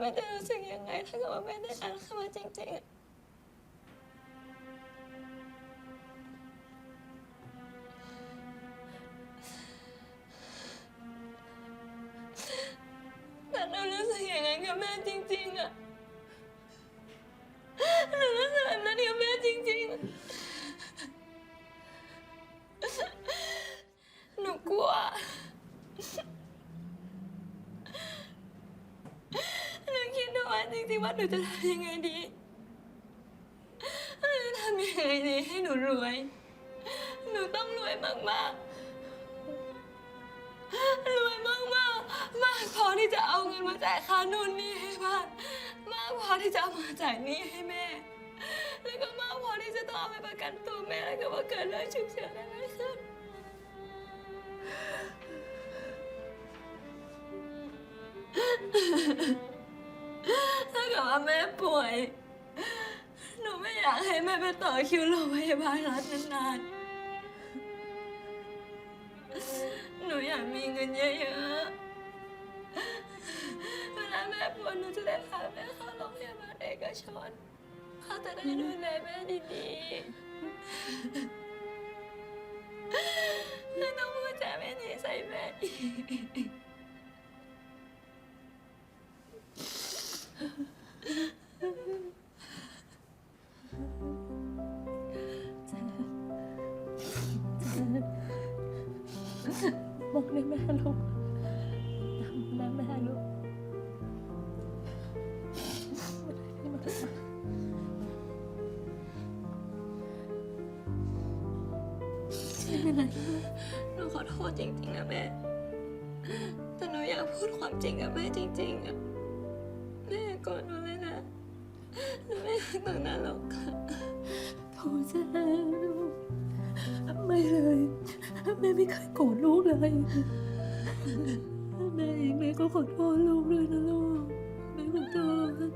แม่จะรู้สึกยังไง ถ้าเกิดว่าแม่ได้อ่านเข้ามาจริงๆอะแต่หนูรู้สึกอย่างนั้นกับแม่จริงๆอะหนูรู้สึกแบบนั้นกับแม่จริงๆ หนูกลัว ห นูคิดดูว่าจริงๆว่าหนูจะทำยังไงดีหนูจะทำยังไงดีให้หนูรวย หนูต้องรวยมากๆ รวยมากๆ มากพอที่จะเอาเงินมาจ่ายค่านู่นนี่ให้บ้าน มากพอที่จะเอามาจ่ายหนี้ให้แม่ แล้วก็มากพอที่จะต้องเอาไปประกันตัวแม่แล้วก็ว่าเกิดเรื่องฉุกเฉินอะไรขึ้นถ้าเกิดว่าแม่ป่วย หนูไม่อยากให้แม่ไปต่อคิวโรงพยาบาลรัฐนานๆ หนูอยากมีเงินเยอะๆ เวลาแม่ป่วยหนูจะได้พาแม่เข้าโรงพยาบาลเอกชนเขาจะได้ดูแลแม่ดีๆไม่ต้องพูดจาไม่ดีใส่แม่อีก บอกได้แม่ลูกตามแม่แม่ลูกไม่มาถึงมาไม่เป็นไรลูกหนูขอโทษจริงๆนะแม่ แต่หนูอยากพูดความจริงกับแม่จริงๆอะแม่โกรธหนูเลยนะหนูไม่รักตรงนั้นหรอกค่ะโทษจ้าลูกไม่เลย แม่ไม่เคยโกรธลูกเลย แม่เองแม่ก็ขอโทษลูกด้วยนะลูก แม่ขอโทษ